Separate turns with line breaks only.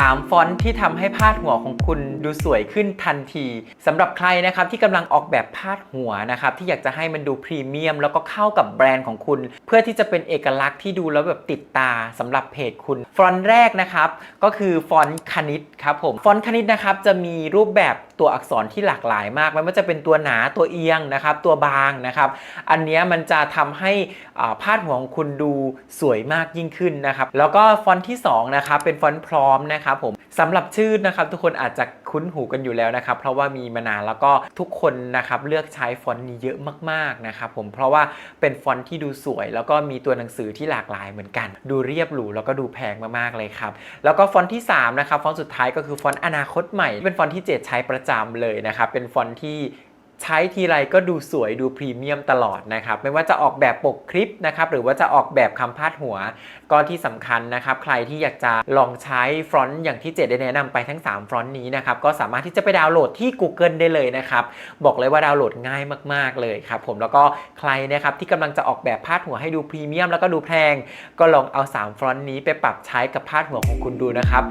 3 ฟอนต์ที่ทำให้พาดหัวของคุณดูสวยขึ้นทันทีสำหรับใครนะครับที่กำลังออกแบบพาดหัวนะครับที่อยากจะให้มันดูพรีเมียม แล้วก็เข้ากับแบรนด์ของคุณ เพื่อที่จะเป็นเอกลักษณ์ที่ดูแล้วแบบติดตาสำหรับเพจคุณ ฟอนต์แรกนะครับก็คือฟอนต์คณิตครับผมฟอนต์คณิตนะครับจะมีรูปแบบตัวอักษรที่หลากหลายมากไม่ว่าจะเป็นตัวหนาตัวเอียงนะครับตัวบางนะครับอันนี้มันจะทำให้าพาดหัวของคุณดูสวยมากยิ่งขึ้นนะครับแล้วก็ฟอนต์ที่2นะครับเป็นฟอนต์พร้อมนะครับผมสำหรับชื่อนะครับทุกคนอาจจะคุ้นหูกันอยู่แล้วนะครับ เพราะว่ามีมานานแล้วก็ทุกคนนะครับเลือกใช้ฟอนต์นี้เยอะมากๆนะครับผมเพราะว่าเป็นฟอนต์ที่ดูสวย แล้วก็มีตัวหนังสือที่หลากหลายเหมือนกัน ดูเรียบหรูแล้วก็ดูแพงมากๆเลยครับแล้วก็ฟอนต์ที่3นะครับฟอนต์สุดท้ายก็คือฟอนต์อนาคตใหม่ เป็นฟอนต์ที่เจดใช้ประจำเลยนะครับเป็นฟอนต์ที่ ใช้ทีไรก็ดูสวยดูพรีเมียมตลอดนะครับ ไม่ว่าจะออกแบบปกคลิปนะครับ หรือว่าจะออกแบบคำพาดหัว ก็ที่สำคัญนะครับ ใครที่อยากจะลองใช้ฟรอนต์อย่างที่เจดได้แนะนำไปทั้ง 3 ฟรอนต์นี้นะครับ ก็สามารถที่จะไปดาวน์โหลดที่ Google ได้เลยนะครับ บอกเลยว่าดาวน์โหลดง่ายมาก ๆ เลยครับผมแล้วก็ใครนะครับที่กำลังจะออกแบบพาดหัวให้ดูพรีเมียมแล้วก็ดูแพง ก็ลองเอา 3 ฟรอนต์นี้ไปปรับใช้กับพาดหัวของคุณดูนะครับ